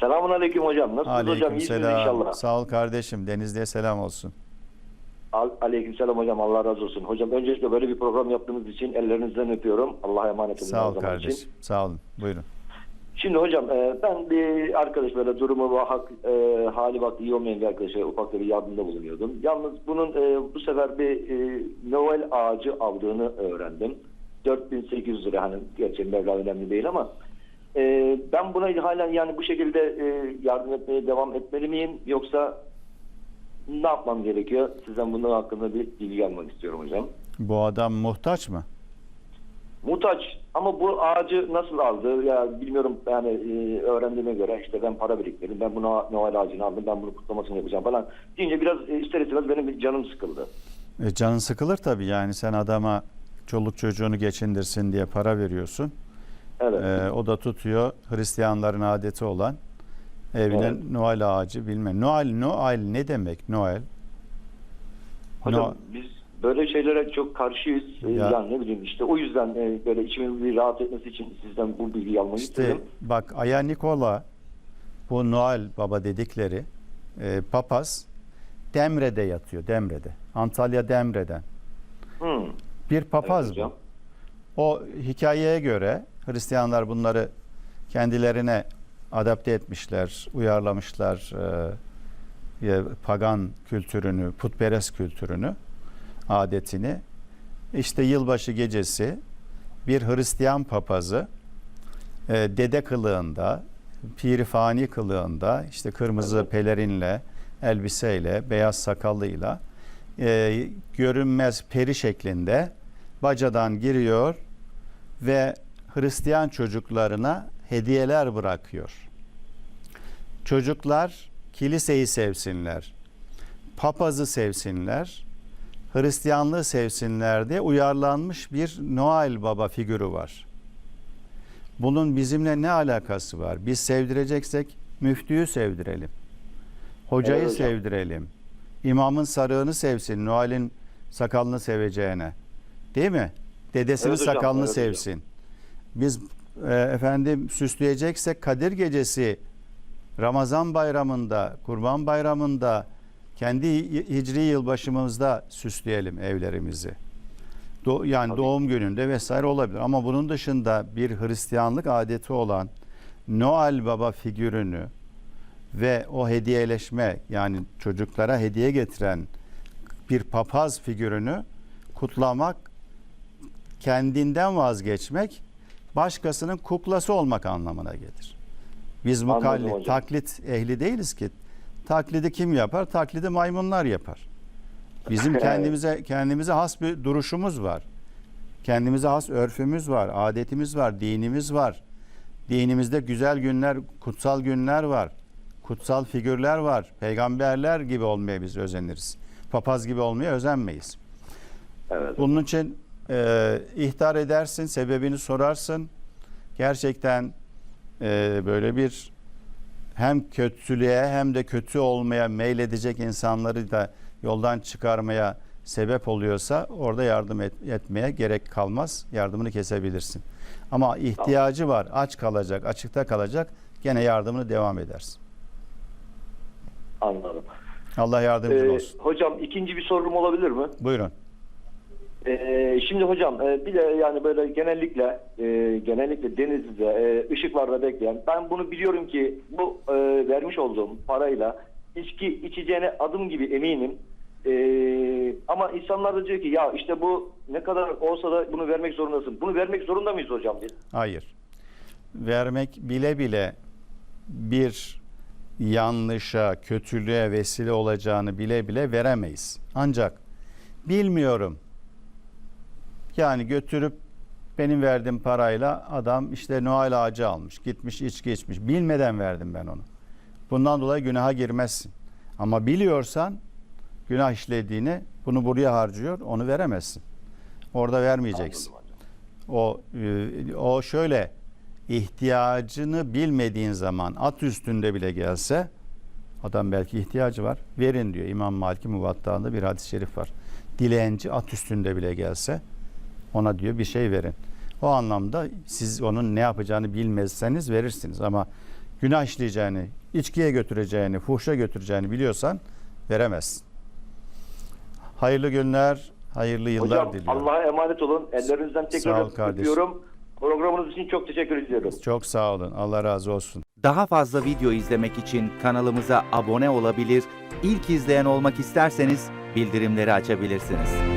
Selamun aleyküm hocam. Nasılsınız hocam? Aleyküm İyisiniz selam. inşallah. Sağ ol kardeşim. Denizli'ye selam olsun. Al- aleyküm selam hocam. Allah razı olsun. Hocam öncelikle böyle bir program yaptığınız için ellerinizden öpüyorum. Allah'a emanet olun. Sağ ol kardeşim. için. Sağ olun. Buyurun. Şimdi hocam e, ben bir arkadaş böyle durumu ve hak, e, hali vakti iyi olmayan bir arkadaşa ufak bir yardımda bulunuyordum. Yalnız bunun e, bu sefer bir e, Noel ağacı aldığını öğrendim. 4800 lira hani gerçi meblağ önemli değil ama e, ben buna halen yani bu şekilde e, yardım etmeye devam etmeli miyim yoksa ne yapmam gerekiyor? Sizden bunun hakkında bir bilgi almak istiyorum hocam. Bu adam muhtaç mı? Muhtaç ama bu ağacı nasıl aldı ya bilmiyorum yani e, öğrendiğime göre işte ben para biriktirdim ben bunu Noel ağacını aldım ben bunu kutlamasını yapacağım falan deyince biraz e, ister istemez benim bir canım sıkıldı. E, canın sıkılır tabii. Yani sen adama çoluk çocuğunu geçindirsin diye para veriyorsun. Evet. E, o da tutuyor Hristiyanların adeti olan evine Evet. Noel ağacı bilmem. Noel, Noel ne demek Noel? Hocam No- biz böyle şeylere çok karşıyız. E, Ya- yani ne bileyim işte o yüzden e, böyle içimin bir rahat etmesi için sizden bu bilgiyi almak İşte istedim. bak Aya Nikola bu Noel Baba dedikleri e, papaz Demre'de yatıyor. Demre'de. Antalya Demre'den. Hmm. Bir papaz Evet hocam. bu. O hikayeye göre Hristiyanlar bunları kendilerine adapte etmişler, uyarlamışlar e, pagan kültürünü, putperest kültürünü, adetini. İşte yılbaşı gecesi bir Hristiyan papazı e, dede kılığında, pirifani kılığında, işte kırmızı pelerinle, elbiseyle, beyaz sakallıyla e, görünmez peri şeklinde bacadan giriyor ve Hristiyan çocuklarına hediyeler bırakıyor. Çocuklar kiliseyi sevsinler, papazı sevsinler, Hristiyanlığı sevsinler diye uyarlanmış bir Noel Baba figürü var. Bunun bizimle ne alakası var? Biz sevdireceksek müftüyü sevdirelim. Hocayı Evet sevdirelim. İmamın sarığını sevsin, Noel'in sakalını seveceğine. Değil mi? Dedesinin Evet hocam, sakalını evet hocam. Biz e, efendim süsleyeceksek Kadir Gecesi, Ramazan bayramında, Kurban bayramında, kendi hi- hicri yılbaşımızda süsleyelim evlerimizi. Do- yani Tabii. doğum gününde vesaire olabilir. Ama bunun dışında bir Hristiyanlık adeti olan Noel Baba figürünü ve o hediyeleşme yani çocuklara hediye getiren bir papaz figürünü kutlamak kendinden vazgeçmek başkasının kuklası olmak anlamına gelir. Biz mukallit, taklit ehli değiliz ki. Taklidi kim yapar? Taklidi maymunlar yapar. Bizim kendimize kendimize has bir duruşumuz var. Kendimize has örfümüz var, adetimiz var, dinimiz var. Dinimizde güzel günler, kutsal günler var. Kutsal figürler var. Peygamberler gibi olmaya biz özeniriz. Papaz gibi olmaya özenmeyiz. Evet. Bunun için e, ihtar edersin, sebebini sorarsın. Gerçekten e, böyle bir hem kötülüğe hem de kötü olmaya meyledecek insanları da yoldan çıkarmaya sebep oluyorsa orada yardım et- etmeye gerek kalmaz. Yardımını kesebilirsin. Ama ihtiyacı var, aç kalacak, açıkta kalacak gene yardımını devam edersin. Anladım. Allah yardımcın Ee, olsun. hocam ikinci bir sorum olabilir mi? Buyurun. Ee, şimdi hocam e, bir de yani böyle genellikle e, genellikle denizde e, ışıklarda bekleyen ben bunu biliyorum ki bu e, vermiş olduğum parayla içki içeceğine adım gibi eminim. E, ama insanlar da diyor ki ya işte bu ne kadar olsa da bunu vermek zorundasın. Bunu vermek zorunda mıyız hocam biz? Hayır. Vermek bile bile bir yanlışa, kötülüğe vesile olacağını bile bile veremeyiz. Ancak bilmiyorum. Yani götürüp benim verdiğim parayla adam işte Noel ağacı almış, gitmiş içki içmiş. Bilmeden verdim ben onu. Bundan dolayı günaha girmezsin. Ama biliyorsan günah işlediğini bunu buraya harcıyor, onu veremezsin. Orada vermeyeceksin. O e, o şöyle ihtiyacını bilmediğin zaman at üstünde bile gelse adam belki ihtiyacı var. Verin diyor İmam Maliki Muvatta'ında bir hadis-i şerif var. Dileyenci at üstünde bile gelse ona diyor bir şey verin. O anlamda siz onun ne yapacağını bilmezseniz verirsiniz ama günah işleyeceğini, içkiye götüreceğini, fuhşa götüreceğini biliyorsan veremezsin. Hayırlı günler, hayırlı yıllar Hocam diliyorum. Allah'a emanet olun. Ellerinizden Sağ tekrar ol kardeşim. öpüyorum. Programınız için çok teşekkür ediyorum. Çok sağ olun. Allah razı olsun. Daha fazla video izlemek için kanalımıza abone olabilir, ilk izleyen olmak isterseniz bildirimleri açabilirsiniz.